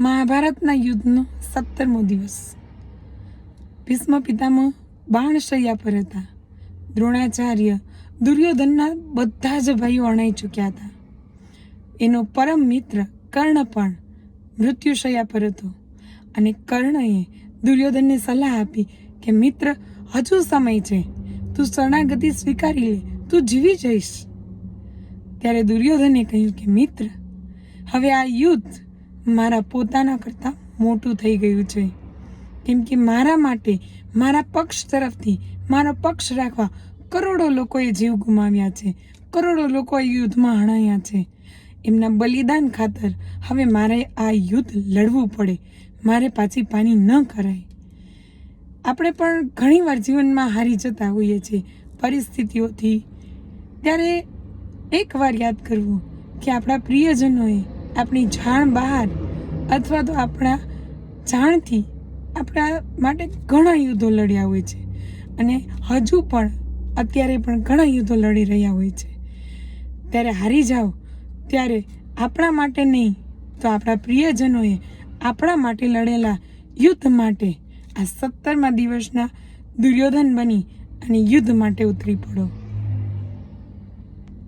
મહાભારતના યુદ્ધનો સત્તરમો દિવસ. ભીષ્મ પિતામહ બાણશૈયા પર હતા. દ્રોણાચાર્ય દુર્યોધનના બધા જ ભાઈઓ અણાઈ ચૂક્યા હતા. એનો પરમ મિત્ર કર્ણ પણ મૃત્યુશૈયા પર હતો અને કર્ણએ દુર્યોધનને સલાહ આપી કે, મિત્ર, હજુ સમય છે. તું શરણાગતિ સ્વીકારી લે. તું જીવી જઈશ. ત્યારે દુર્યોધને કહ્યું કે, મિત્ર, હવે આ યુદ્ધ મારા પોતાના કરતાં મોટું થઈ ગયું છે. કેમ કે મારા માટે, મારા પક્ષ તરફથી, મારો પક્ષ રાખવા કરોડો લોકોએ જીવ ગુમાવ્યા છે. કરોડો લોકો યુદ્ધમાં હણાયા છે. એમના બલિદાન ખાતર હવે મારે આ યુદ્ધ લડવું પડે. મારે પાછી પાની ન કરાય. આપણે પણ ઘણીવાર જીવનમાં હારી જતા હોઈએ છીએ પરિસ્થિતિઓથી. ત્યારે એકવાર યાદ કરવું કે આપણા પ્રિયજનોએ આપણી જાણ બહાર અથવા તો આપણા જાણથી આપણા માટે ઘણા યુદ્ધો લડ્યા હોય છે. અને હજુ પણ અત્યારે પણ ઘણા યુદ્ધો લડી રહ્યા હોય છે. ત્યારે હારી જાઓ. ત્યારે આપણા માટે નહીં, તો આપણા પ્રિયજનોએ આપણા માટે લડેલા યુદ્ધ માટે આ સત્તરમા દિવસના દુર્યોધન બની અને યુદ્ધ માટે ઉતરી પડો.